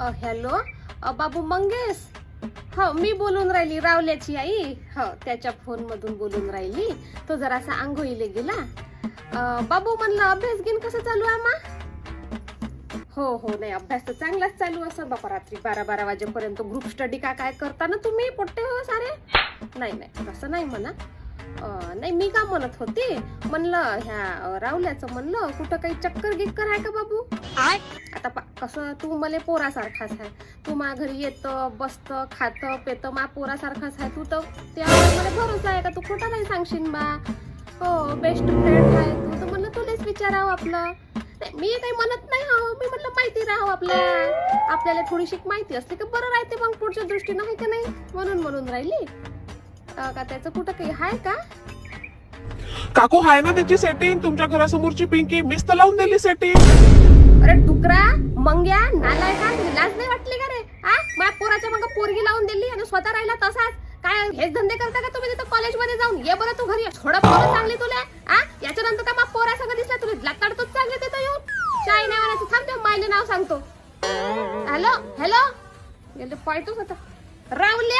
Hello? बाबू मंगेश? हो मी बोलून राहिली रावल्याची आई. हो त्याच्या फोन मधून बोलून राहिली. तो जरासा आंघोळीले गेला. बाबू म्हणलं अभ्यास घेईन कसं चालू आहे मा हो हो नाही अभ्यास तर चांगलाच चालू असं बापा रात्री बारा बारा वाजेपर्यंत ग्रुप स्टडी का काय करता ना तुम्ही पोट्टे हो सारे? नाही नाही तसं नाही म्हणा. नाही मी का म्हणत होते? म्हणलं ह्या रावल्याचं म्हणलं कुठं काही चक्कर गिक्कर आहे का बाबू? कसं तू मला पोरासारखाच आहे तू मा घरी येतं बसतं खातं पेतं मा पोरासारखाच आहे तू तर त्यावर मला भरोसा आहे का? तू खोटा नाही सांगशील बा. हो बेस्ट फ्रेंड आहे तू. तर म्हणलं तुलाच विचारावं आपलं. मी काही म्हणत नाही हो मी म्हटलं माहिती राहावं आपल्या. आपल्याला थोडीशी माहिती असते की? बरं राहते मग पुढच्या दृष्टीनं आहे का नाही? म्हणून म्हणून राहिली. का त्याचं कुठं काही आहे का? काकू हाय ना त्याची सेटिंग तुमच्या घरासमोरची पिंकी मीच तर लावून दिली सेटिंग मंग्या नालाय का? लाज नाही वाटली का रे? आ? माझ्या पोराच्या मग पोरगी लावून दिली आणि स्वतः राहिला तसाच. काय हेच धंदे करता का तुम्ही तिथं कॉलेजमध्ये जाऊन? ये बरं तू घरी. थोडं पोरं चांगली तुला. हा याच्यानंतर का मग पोरा सगळं दिसला तुला. लाताडतोच चांगले तिथं येऊन. शाही नाही म्हणायचं. थांब ते मायने नाव सांगतो. हॅलो? हॅलो? पाहतोच आता. रावल्या